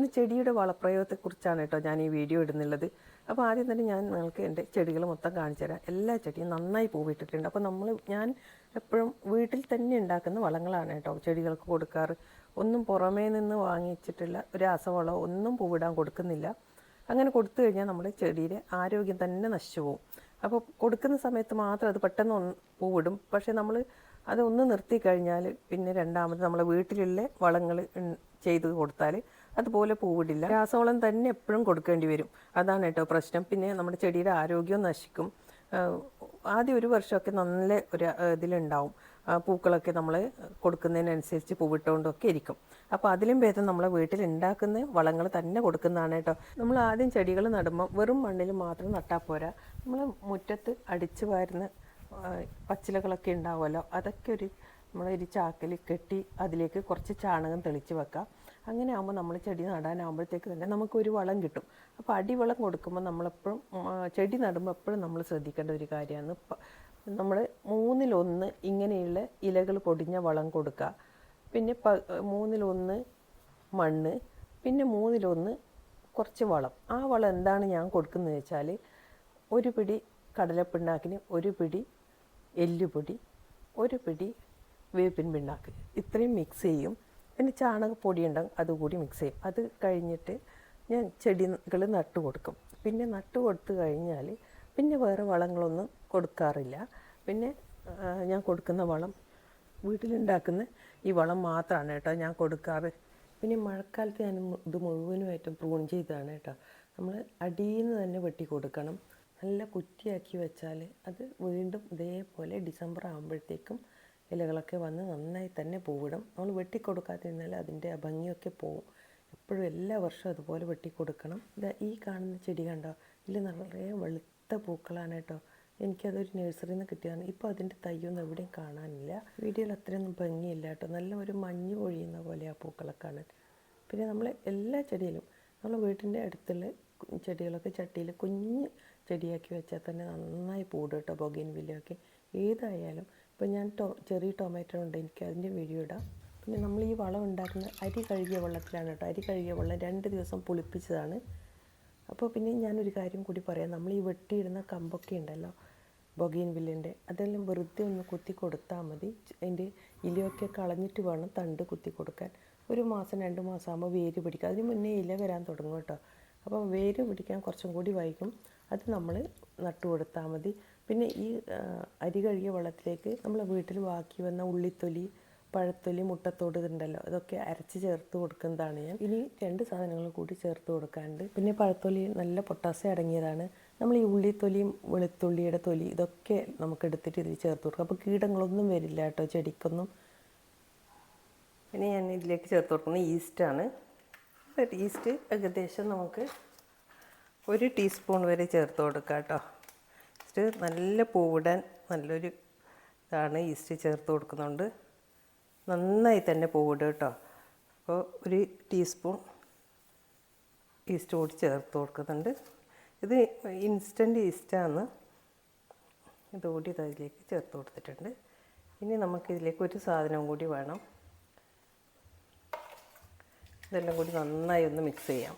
ഇന്ന് ചെടിയുടെ വളപ്രയോഗത്തെക്കുറിച്ചാണ് കേട്ടോ ഞാൻ ഈ വീഡിയോ ഇടുന്നുള്ളത്. അപ്പോൾ ആദ്യം തന്നെ ഞാൻ നിങ്ങൾക്ക് എന്റെ ചെടികൾ മൊത്തം കാണിച്ചു തരാം. എല്ലാ ചെടിയും നന്നായി പൂവിട്ടിട്ടുണ്ട്. അപ്പോൾ നമ്മൾ ഞാൻ എപ്പോഴും വീട്ടിൽ തന്നെ ഉണ്ടാക്കുന്ന വളങ്ങളാണ് കേട്ടോ ചെടികൾക്ക് കൊടുക്കാറ്. ഒന്നും പുറമേ നിന്ന് വാങ്ങിച്ചിട്ടുള്ള രാസവളം ഒന്നും പൂവിടാൻ കൊടുക്കുന്നില്ല. അങ്ങനെ കൊടുത്തു കഴിഞ്ഞാൽ നമ്മുടെ ചെടിയുടെ ആരോഗ്യം തന്നെ നശിച്ചു പോകും അപ്പോൾ കൊടുക്കുന്ന സമയത്ത് മാത്രം അത് പെട്ടെന്ന് ഒന്ന് പൂവിടും. പക്ഷേ നമ്മൾ അത് ഒന്ന് നിർത്തി കഴിഞ്ഞാൽ പിന്നെ രണ്ടാമത് നമ്മളെ വീട്ടിലുള്ള വളങ്ങൾ ചെയ്ത് കൊടുത്താൽ അതുപോലെ പൂവിടില്ല. രാസവളം തന്നെ എപ്പോഴും കൊടുക്കേണ്ടി വരും. അതാണ് കേട്ടോ പ്രശ്നം. പിന്നെ നമ്മുടെ ചെടിയുടെ ആരോഗ്യം നശിക്കും. ആദ്യം ഒരു വർഷമൊക്കെ നല്ല ഒരു ഇതിലുണ്ടാവും. പൂക്കളൊക്കെ നമ്മൾ കൊടുക്കുന്നതിനനുസരിച്ച് പൂവിട്ടുകൊണ്ടൊക്കെ ഇരിക്കും. അപ്പോൾ അതിലും ഭേദം നമ്മളെ വീട്ടിൽ ഉണ്ടാക്കുന്ന വളങ്ങൾ തന്നെ കൊടുക്കുന്നതാണ് കേട്ടോ. നമ്മൾ ആദ്യം ചെടികൾ നടുമ്പോൾ വെറും മണ്ണിൽ മാത്രം നട്ടാൽ പോരാ. നമ്മൾ മുറ്റത്ത് അടിച്ചു വാരുന്ന പച്ചിലകളൊക്കെ ഉണ്ടാവുമല്ലോ. അതൊക്കെ ഒരു നമ്മളൊരു ചാക്കിൽ കെട്ടി അതിലേക്ക് കുറച്ച് ചാണകം തെളിച്ച് വെക്കാം. അങ്ങനെ ആകുമ്പോൾ നമ്മൾ ചെടി നടാനാകുമ്പോഴത്തേക്ക് തന്നെ നമുക്കൊരു വളം കിട്ടും. അപ്പോൾ അടിവളം കൊടുക്കുമ്പോൾ നമ്മളെപ്പോഴും ചെടി നടുമ്പോൾ എപ്പോഴും നമ്മൾ ശ്രദ്ധിക്കേണ്ട ഒരു കാര്യമാണ്. നമ്മൾ മൂന്നിലൊന്ന് ഇങ്ങനെയുള്ള ഇലകൾ പൊടിഞ്ഞ വളം കൊടുക്കുക പിന്നെ പ മൂന്നിലൊന്ന് മണ്ണ് പിന്നെ മൂന്നിലൊന്ന് കുറച്ച് വളം. ആ വളം എന്താണ് ഞാൻ കൊടുക്കുന്നത് വെച്ചാൽ ഒരു പിടി കടലപ്പിണ്ണാക്കിന് ഒരു പിടി എല്ലുപൊടി ഒരു പിടി വേപ്പിൻ പിണ്ണാക്ക്. ഇത്രയും മിക്സ് ചെയ്യും. പിന്നെ ചാണകപ്പൊടി ഉണ്ടാകും അതുകൂടി മിക്സ് ചെയ്യും. അത് കഴിഞ്ഞിട്ട് ഞാൻ ചെടികൾ നട്ടു കൊടുക്കും. പിന്നെ നട്ടു കൊടുത്തു കഴിഞ്ഞാൽ പിന്നെ വേറെ വളങ്ങളൊന്നും കൊടുക്കാറില്ല. പിന്നെ ഞാൻ കൊടുക്കുന്ന വളം വീട്ടിലുണ്ടാക്കുന്ന ഈ വളം മാത്രമാണ് കേട്ടോ ഞാൻ കൊടുക്കാറ്. പിന്നെ മഴക്കാലത്ത് ഞാൻ ഇത് മുഴുവനുമായിട്ടും പ്രൂൺ ചെയ്തതാണ് കേട്ടോ. നമ്മൾ അടിയിൽ നിന്ന് തന്നെ വെട്ടി കൊടുക്കണം. നല്ല കുറ്റിയാക്കി വെച്ചാൽ അത് വീണ്ടും ഇതേപോലെ ഡിസംബർ ആകുമ്പോഴത്തേക്കും ഇലകളൊക്കെ വന്ന് നന്നായി തന്നെ പൂവിടും. നമ്മൾ വെട്ടിക്കൊടുക്കാതിരുന്നാൽ അതിന്റെ ഭംഗിയൊക്കെ പോവും. എപ്പോഴും എല്ലാ വർഷവും അതുപോലെ വെട്ടിക്കൊടുക്കണം. ഇതാ ഈ കാണുന്ന ചെടി കണ്ടോ? ഇതിൽ നിറയെ വെളുത്ത പൂക്കളാണ് കേട്ടോ. എനിക്കതൊരു നഴ്സറിയിൽ നിന്ന് കിട്ടിയതാണ്. ഇപ്പോൾ അതിന്റെ തയ്യൊന്നും എവിടെയും കാണാനില്ല. വീഡിയോയിൽ അത്രയൊന്നും ഭംഗിയില്ല കേട്ടോ. നല്ല ഒരു മഞ്ഞ് പൊഴിയുന്ന പോലെ ആ പൂക്കളൊക്കെ കാണാൻ. പിന്നെ നമ്മൾ എല്ലാ ചെടിയിലും നമ്മൾ വീട്ടിന്റെ അടുത്തുള്ള ചെടികളൊക്കെ ചട്ടിയിൽ കുഞ്ഞ് ചെടിയാക്കി വെച്ചാൽ തന്നെ നന്നായി പൂടും കേട്ടോ. ബൊഗൈൻ വില്ലയൊക്കെ. ഏതായാലും ഇപ്പോൾ ഞാൻ ടോ ചെറിയ ടൊമാറ്റോ ഉണ്ട് എനിക്ക് അതിന്റെ വീഡിയോ ഇടാം. പിന്നെ നമ്മൾ ഈ വളം ഉണ്ടാക്കുന്ന അരി കഴുകിയ വെള്ളത്തിലാണ് കേട്ടോ. അരി കഴുകിയ വെള്ളം രണ്ട് ദിവസം പുളിപ്പിച്ചതാണ്. അപ്പോൾ പിന്നെ ഞാനൊരു കാര്യം കൂടി പറയാം. നമ്മൾ ഈ വെട്ടിയിടുന്ന കമ്പൊക്കെ ഉണ്ടല്ലോ ബൊഗീൻ വില്ലിന്റെ അതെല്ലാം വെറുതെ ഒന്ന് കുത്തി കൊടുത്താൽ മതി. അതിന്റെ ഇലയൊക്കെ കളഞ്ഞിട്ട് വേണം തണ്ട് കുത്തി കൊടുക്കാൻ. ഒരു മാസം രണ്ട് മാസം ആകുമ്പോൾ വേര് പിടിക്കും. അതിന് മുന്നേ ഇല വരാൻ തുടങ്ങും കേട്ടോ. അപ്പം വേര് പിടിക്കാൻ കുറച്ചും കൂടി വൈകും. അത് നമ്മൾ നട്ടു കൊടുത്താൽ മതി. പിന്നെ ഈ അരി കഴുകിയ വെള്ളത്തിലേക്ക് നമ്മൾ വീട്ടിൽ ബാക്കി വന്ന ഉള്ളിത്തൊലി പഴത്തൊലി മുട്ടത്തോട് ഉണ്ടല്ലോ ഇതൊക്കെ അരച്ച് ചേർത്ത് കൊടുക്കുന്നതാണ് ഞാൻ. ഇനി രണ്ട് സാധനങ്ങൾ കൂടി ചേർത്ത് കൊടുക്കാണ്ട് പിന്നെ പഴത്തൊലി നല്ല പൊട്ടാസ്യം അടങ്ങിയതാണ്. നമ്മൾ ഈ ഉള്ളിത്തൊലിയും വെളുത്തുള്ളിയുടെ തൊലി ഇതൊക്കെ നമുക്ക് എടുത്തിട്ട് ഇതിൽ ചേർത്ത് കൊടുക്കാം. അപ്പോൾ കീടങ്ങളൊന്നും വരില്ല കേട്ടോ ചെടിക്കൊന്നും. പിന്നെ ഞാൻ ഇതിലേക്ക് ചേർത്ത് കൊടുക്കുന്നത് ഈസ്റ്റാണ്. ഈസ്റ്റ് ഏകദേശം നമുക്ക് ഒരു ടീസ്പൂൺ വരെ ചേർത്ത് കൊടുക്കാം കേട്ടോ. ഈസ്റ്റ് നല്ല പൂവിടാൻ നല്ലൊരു ഇതാണ് ഈസ്റ്റ് ചേർത്ത് കൊടുക്കുന്നുണ്ട്. നന്നായി തന്നെ പൂവിടും കേട്ടോ. അപ്പോൾ ഒരു ടീസ്പൂൺ ഈസ്റ്റ് കൂടി ചേർത്ത് കൊടുക്കുന്നുണ്ട്. ഇത് ഇൻസ്റ്റന്റ് ഈസ്റ്റാണ്. ഇതുകൂടി ഇതിലേക്ക് ചേർത്ത് കൊടുത്തിട്ടുണ്ട്. ഇനി നമുക്കിതിലേക്ക് ഒരു സാധനം കൂടി വേണം. ഇതെല്ലാം കൂടി നന്നായി ഒന്ന് മിക്സ് ചെയ്യാം.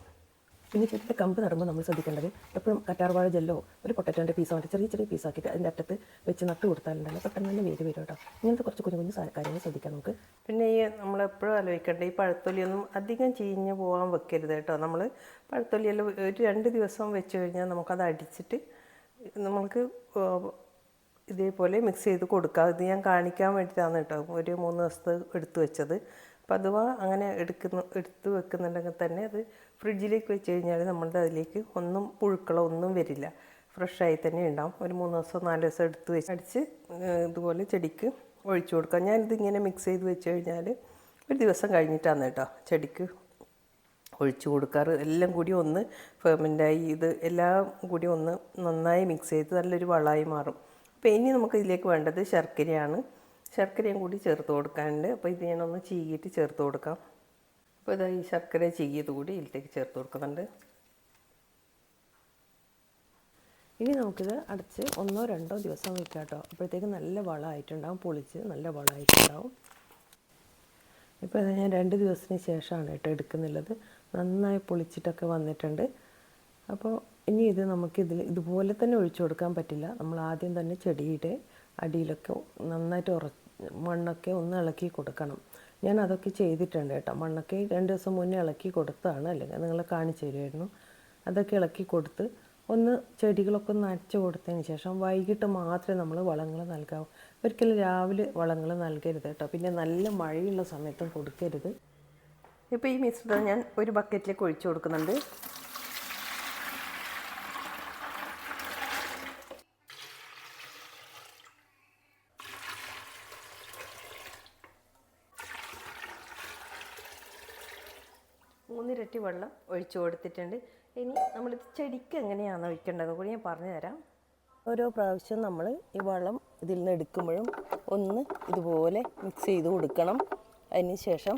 പിന്നെ ചെടിയുടെ കമ്പ് നടുമ്പോൾ നമ്മൾ ശ്രദ്ധിക്കേണ്ടത് എപ്പോഴും കറ്റാർവാഴ ജെല്ലോ ഒരു പൊട്ടറ്റോന്റെ പീസോ മറ്റേ ചെറിയ ചെറിയ പീസാക്കിയിട്ട് അതിന്റെ അറ്റത്ത് വെച്ച് നട്ട് കൊടുത്താലുണ്ടല്ലോ പെട്ടെന്ന് തന്നെ വേര് വരും കേട്ടോ. ഇങ്ങനത്തെ കുറച്ച് കുഞ്ഞു കുഞ്ഞു കാര്യങ്ങൾ ശ്രദ്ധിക്കാം നമുക്ക്. പിന്നെ ഈ നമ്മൾ എപ്പോഴും ആലോചിക്കേണ്ട ഈ പഴത്തൊലിയൊന്നും അധികം ചീഞ്ഞ് പോകാൻ വെക്കരുത് കേട്ടോ. നമ്മൾ പഴത്തൊലിയെല്ലാം ഒരു രണ്ട് ദിവസം വെച്ച് കഴിഞ്ഞാൽ നമുക്കത് അടിച്ചിട്ട് നമുക്ക് ഇതേപോലെ മിക്സ് ചെയ്ത് കൊടുക്കാം. ഇത് ഞാൻ കാണിക്കാൻ വേണ്ടിയിട്ടാണ് കേട്ടോ. ഒരു മൂന്ന് ദിവസത്തെ എടുത്തു വെച്ചത്. അഥവാ അങ്ങനെ എടുക്കുന്ന എടുത്ത് വെക്കുന്നുണ്ടെങ്കിൽ തന്നെ അത് ഫ്രിഡ്ജിലേക്ക് വെച്ച് കഴിഞ്ഞാൽ നമ്മളുടെ അതിലേക്ക് ഒന്നും പുഴുക്കളോ ഒന്നും വരില്ല. ഫ്രഷായി തന്നെ ഉണ്ടാവും. ഒരു മൂന്ന് ദിവസം നാല് ദിവസം എടുത്ത് വെച്ച് അടിച്ച് ഇതുപോലെ ചെടിക്ക് ഒഴിച്ചു കൊടുക്കാം ഞാനിത് ഇങ്ങനെ മിക്സ് ചെയ്ത് വെച്ച് കഴിഞ്ഞാൽ ഒരു ദിവസം കഴിഞ്ഞിട്ടാണ് കേട്ടോ ചെടിക്ക് ഒഴിച്ചു കൊടുക്കാറ്. എല്ലാം കൂടി ഒന്ന് ഫെർമെന്റായി ഇത് എല്ലാം കൂടി ഒന്ന് നന്നായി മിക്സ് ചെയ്ത് നല്ലൊരു വളമായി മാറും. അപ്പോൾ ഇനി നമുക്ക് ഇതിലേക്ക് വേണ്ടത് ശർക്കരയാണ്. ശർക്കരയും കൂടി ചേർത്ത് കൊടുക്കാനുണ്ട്. അപ്പോൾ ഇത് ഞാനൊന്ന് ചീകിയിട്ട് ചേർത്ത് കൊടുക്കാം. അപ്പോൾ ഇതാ ഈ ശർക്കര ചീകിയത് കൂടി ഇതിലേക്ക് ചേർത്ത് കൊടുക്കുന്നുണ്ട്. ഇനി നമുക്കിത് അടച്ച് ഒന്നോ രണ്ടോ ദിവസം വയ്ക്കാം കേട്ടോ. അപ്പോഴത്തേക്ക് നല്ല വളമായിട്ടുണ്ടാവും പൊളിച്ച് നല്ല വളമായിട്ടുണ്ടാവും. ഇപ്പോൾ ഇത് ഞാൻ രണ്ട് ദിവസത്തിന് ശേഷമാണ് കേട്ടോ എടുക്കുന്നുള്ളത്. നന്നായി പൊളിച്ചിട്ടൊക്കെ വന്നിട്ടുണ്ട്. അപ്പോൾ ഇനി ഇത് നമുക്കിതിൽ ഇതുപോലെ തന്നെ ഒഴിച്ചു കൊടുക്കാൻ പറ്റില്ല. നമ്മൾ ആദ്യം തന്നെ ചെടിയുടെ അടിയിലൊക്കെ നന്നായിട്ട് ഉറ മണ്ണൊക്കെ ഒന്ന് ഇളക്കി കൊടുക്കണം. ഞാൻ അതൊക്കെ ചെയ്തിട്ടുണ്ട് കേട്ടോ. മണ്ണൊക്കെ രണ്ട് ദിവസം മുന്നേ ഇളക്കി കൊടുത്തതാണ്. അല്ലെങ്കിൽ നിങ്ങളെ കാണിച്ചു തരുമായിരുന്നു അതൊക്കെ ഇളക്കി കൊടുത്ത് ഒന്ന് ചെടികളൊക്കെ നനച്ച് കൊടുത്തതിന് ശേഷം വൈകിട്ട് മാത്രമേ നമ്മൾ വളങ്ങൾ നൽകാവൂ. ഒരിക്കലും രാവിലെ വളങ്ങൾ നൽകരുത് കേട്ടോ. പിന്നെ നല്ല മഴയുള്ള സമയത്തും കൊടുക്കരുത്. ഇപ്പോൾ ഈ മിശ്രിതം ഞാൻ ഒരു ബക്കറ്റിലേക്ക് ഒഴിച്ചു കൊടുക്കുന്നുണ്ട്. മൂന്നിരട്ടി വെള്ളം ഒഴിച്ചു കൊടുത്തിട്ടുണ്ട്. ഇനി നമ്മളിത് ചെടിക്ക് എങ്ങനെയാണ് ഒഴിക്കേണ്ടതെന്ന് കൂടി ഞാൻ പറഞ്ഞു തരാം ഓരോ പ്രാവശ്യം നമ്മൾ ഈ വെള്ളം ഇതിൽ നിന്ന് എടുക്കുമ്പോഴും ഒന്ന് ഇതുപോലെ മിക്സ് ചെയ്ത് കൊടുക്കണം. അതിന് ശേഷം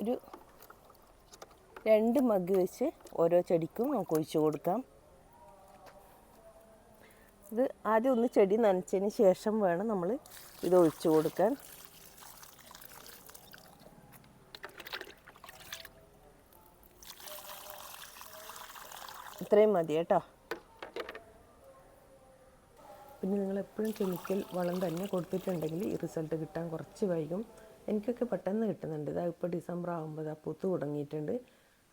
ഒരു രണ്ട് മഗ് വെച്ച് ഓരോ ചെടിക്കും നമുക്ക് ഒഴിച്ചു കൊടുക്കാം. ഇത് ആദ്യം ഒന്ന് ചെടി നനച്ചതിന് ശേഷം വേണം നമ്മൾ ഇത് ഒഴിച്ചു കൊടുക്കാൻ. ഇത്രയും മതി കേട്ടോ. പിന്നെ നിങ്ങൾ എപ്പോഴും കെമിക്കൽ വളം തന്നെ കൊടുത്തിട്ടുണ്ടെങ്കിൽ ഈ റിസൾട്ട് കിട്ടാൻ കുറച്ച് വൈകും. എനിക്കൊക്കെ പെട്ടെന്ന് കിട്ടുന്നുണ്ട്. ഇതാ ഇപ്പോൾ ഡിസംബർ ആകുമ്പോൾ ഇതാ പൂത്ത് തുടങ്ങിയിട്ടുണ്ട്.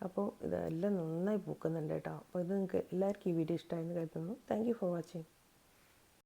അപ്പോൾ ഇതെല്ലാം നന്നായി പൂക്കുന്നുണ്ട് കേട്ടോ. അപ്പോൾ ഇത് നിങ്ങൾക്ക് എല്ലാവർക്കും ഈ വീഡിയോ ഇഷ്ടമായെന്ന് കരുതുന്നു. Thank for watching